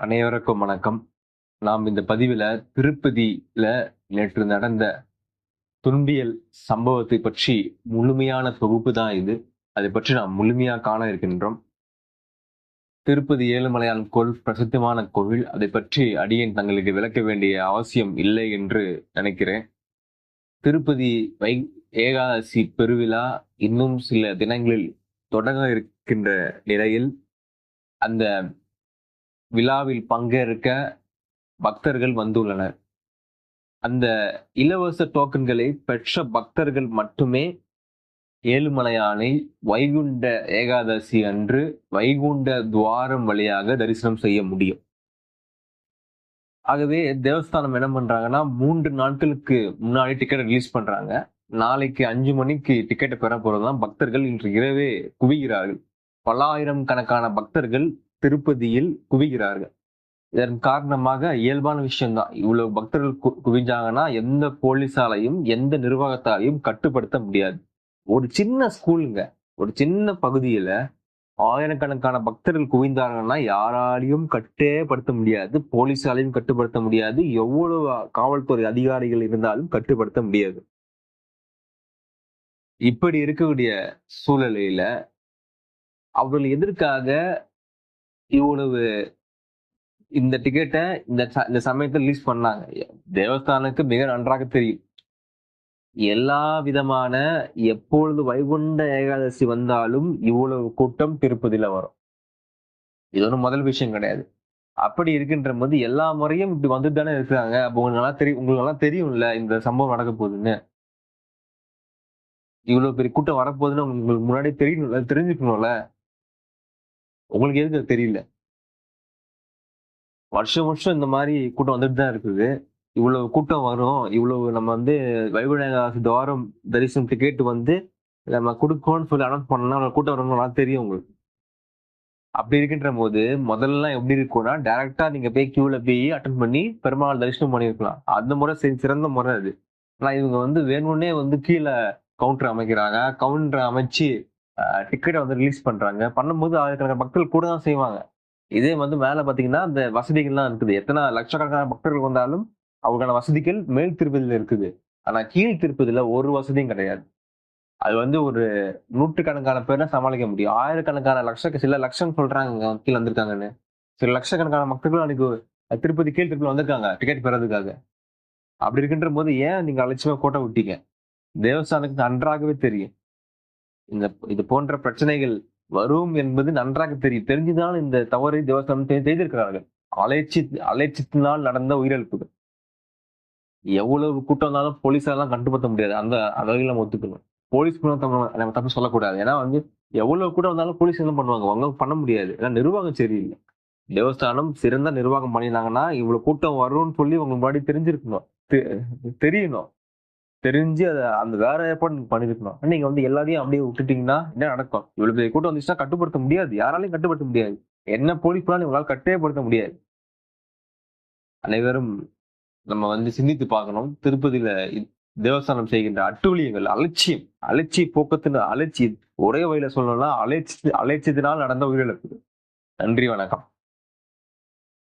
அனைவருக்கும் வணக்கம். நாம் இந்த பதிவில் திருப்பதியில நேற்று நடந்த துன்பியல் சம்பவத்தை பற்றி முழுமையான தொகுப்பு தான் இது. அதை பற்றி நாம் முழுமையா காண இருக்கின்றோம். திருப்பதி ஏழுமலையான் கோவில் பிரசித்தமான கோவில். அதை பற்றி அடியேன் தங்களுக்கு விளக்க வேண்டிய அவசியம் இல்லை என்று நினைக்கிறேன். திருப்பதி வை ஏகாதசி பெருவிழா இன்னும் சில தினங்களில் தொடங்க இருக்கின்ற நிலையில் அந்த விழாவில் பங்கேற்க பக்தர்கள் வந்துள்ளனர். அந்த இலவச டோக்கன்களை பெற்ற பக்தர்கள் மட்டுமே ஏழுமலையானை வைகுண்ட ஏகாதசி அன்று வைகுண்ட துவாரம் வழியாக தரிசனம் செய்ய முடியும். ஆகவே தேவஸ்தானம் என்ன பண்றாங்கன்னா மூன்று நாட்களுக்கு முன்னாடி டிக்கெட் ரிலீஸ் பண்றாங்க. நாளைக்கு அஞ்சு மணிக்கு டிக்கெட்டை பெற போறதுதான் பக்தர்கள் இன்று இரவே குவிகிறார்கள். பல்லாயிரம் கணக்கான பக்தர்கள் திருப்பதியில் குவிகிறார்கள். இதன் காரணமாக இயல்பான விஷயம்தான். இவ்வளவு பக்தர்கள் கு- குவிஞ்சாங்கன்னா எந்த போலீஸாலையும் எந்த நிர்வாகத்தாலையும் கட்டுப்படுத்த முடியாது. ஒரு சின்ன ஸ்கூலுங்க. ஒரு சின்ன பகுதியில ஆயிரக்கணக்கான பக்தர்கள் குவிந்தாங்கன்னா யாராலையும் கட்டேப்படுத்த முடியாது. போலீஸாலையும் கட்டுப்படுத்த முடியாது. எவ்வளவு காவல்துறை அதிகாரிகள் இருந்தாலும் கட்டுப்படுத்த முடியாது. இப்படி இருக்கக்கூடிய சூழ்நிலையில அவர்கள் எதற்காக இவ்வளவு இந்த டிக்கெட்டை இந்த ச- இந்த சமயத்துல ரிலீஸ் பண்ணாங்க. தேவஸ்தானுக்கு மிக நன்றாக தெரியும். எல்லா விதமான எப்பொழுது வைகுண்ட ஏகாதசி வந்தாலும் இவ்வளவு கூட்டம் திருப்பதியில வரும். இது ஒன்றும் முதல் விஷயம் கிடையாது. அப்படி இருக்கின்ற போது எல்லா முறையும் இப்படி வந்துட்டு தானே இருக்கிறாங்க. அப்போ உங்களுக்கு நல்லா தெரியும் உங்களுக்கு நல்லா தெரியும்ல இந்த சம்பவம் நடக்க போகுதுன்னு. இவ்வளவு பெரிய கூட்டம் வரப்போகுதுன்னு உங்களுக்கு முன்னாடி தெரியணும்ல தெரிஞ்சுக்கணும்ல. உங்களுக்கு எதுக்கு அது தெரியல? வருஷம் வருஷம் இந்த மாதிரி கூட்டம் வந்துட்டு தான் இருக்குது. இவ்வளவு கூட்டம் வரும். இவ்வளவு நம்ம வந்து வைகுண்டேகாசி துவாரம் தரிசனம் டிக்கெட் வந்து நம்ம கொடுக்கணும்னு சொல்லி அனௌன்ஸ் பண்ணலாம் கூட்டம் வரும்னு நல்லா தெரியும் உங்களுக்கு. அப்படி இருக்கின்ற போது முதல்ல எப்படி இருக்கும்னா டைரக்டா நீங்க போய் கியூல போய் அட்டன் பண்ணி பெருமாள் தரிசனம் பண்ணிருக்கலாம் அந்த முறை சிறந்த முறை அது. ஆனா இவங்க வந்து வேணும்னே வந்து கீழே கவுண்டர் அமைக்கிறாங்க. கவுண்டர் அமைச்சு டிக்கெட்டை வந்து ரிலீஸ் பண்றாங்க. பண்ணும்போது ஆயிரக்கணக்கான பக்தர்கள் கூட தான் செய்வாங்க. இதே வந்து மேல பாத்தீங்கன்னா அந்த வசதிகள்லாம் இருக்குது. எத்தனை லட்சக்கணக்கான பக்தர்கள் வந்தாலும் அவருக்கான வசதிகள் மேல் திருப்பதியில இருக்குது. ஆனா கீழ் திருப்பதியில் ஒரு வசதியும் கிடையாது. அது வந்து ஒரு நூற்றுக்கணக்கான பேரை சமாளிக்க முடியும். ஆயிரக்கணக்கான லட்சக்கு சில லட்சம் சொல்றாங்க கீழே வந்திருக்காங்கன்னு. சில லட்சக்கணக்கான மக்கள் அன்னைக்கு திருப்பதி கீழ் திருப்பதி வந்திருக்காங்க டிக்கெட் பெறதுக்காக. அப்படி இருக்கின்ற போது ஏன் நீங்க அலட்சியமா கோட்டை விட்டீங்க? தேவஸ்தானுக்கு நன்றாகவே தெரியும். இந்த இது போன்ற பிரச்சனைகள் வரும் என்பது நன்றாக தெரியும் தெரிஞ்சுதான் இந்த தவறை தேவஸ்தானம் செய்திருக்கிறார்கள். அலைச்சி அலைச்சித்தினால் நடந்த உயிரிழப்புகள். எவ்வளவு கூட்டம் இருந்தாலும் போலீஸாரெல்லாம் கட்டுப்படுத்த முடியாது. அந்த அந்த நம்ம ஒத்துக்கணும். போலீஸ் மூலம் நம்ம தப்பு சொல்லக்கூடாது. ஏன்னா வந்து எவ்வளவு கூட வந்தாலும் போலீஸ் என்ன பண்ணுவாங்க? அவங்க பண்ண முடியாது. ஏன்னா நிர்வாகம் சரியில்லை. தேவஸ்தானம் சிறந்த நிர்வாகம் பண்ணியிருந்தாங்கன்னா இவ்வளவு கூட்டம் வரும்னு சொல்லி உங்களுக்கு முன்னாடி தெரிஞ்சிருக்கணும். தெ- தெரியணும். தெரிஞ்சு அதை அந்த வேற ஏற்பாடு நீங்க பண்ணிருக்கணும். நீங்க வந்து எல்லாரையும் அப்படியே விட்டுட்டீங்கன்னா என்ன நடக்கும்? இவ்வளவு பெரிய கூட்டம் வந்துச்சுன்னா கட்டுப்படுத்த முடியாது. யாராலையும் கட்டுப்படுத்த முடியாது. என்ன போலீஸ் பண்ணாலும் உங்களால் கட்டேப்படுத்த முடியாது. அனைவரும் நம்ம வந்து சிந்தித்து பார்க்கணும். திருப்பதியில தேவஸ்தானம் செய்கின்ற அட்டூழியங்கள் அலட்சியம். அலட்சிய போக்கத்தின் அலட்சி ஒரே வழியில சொல்லணும்னா அலட்சி அலட்சியத்தினால் நடந்த உயிரிழப்பு. நன்றி வணக்கம்.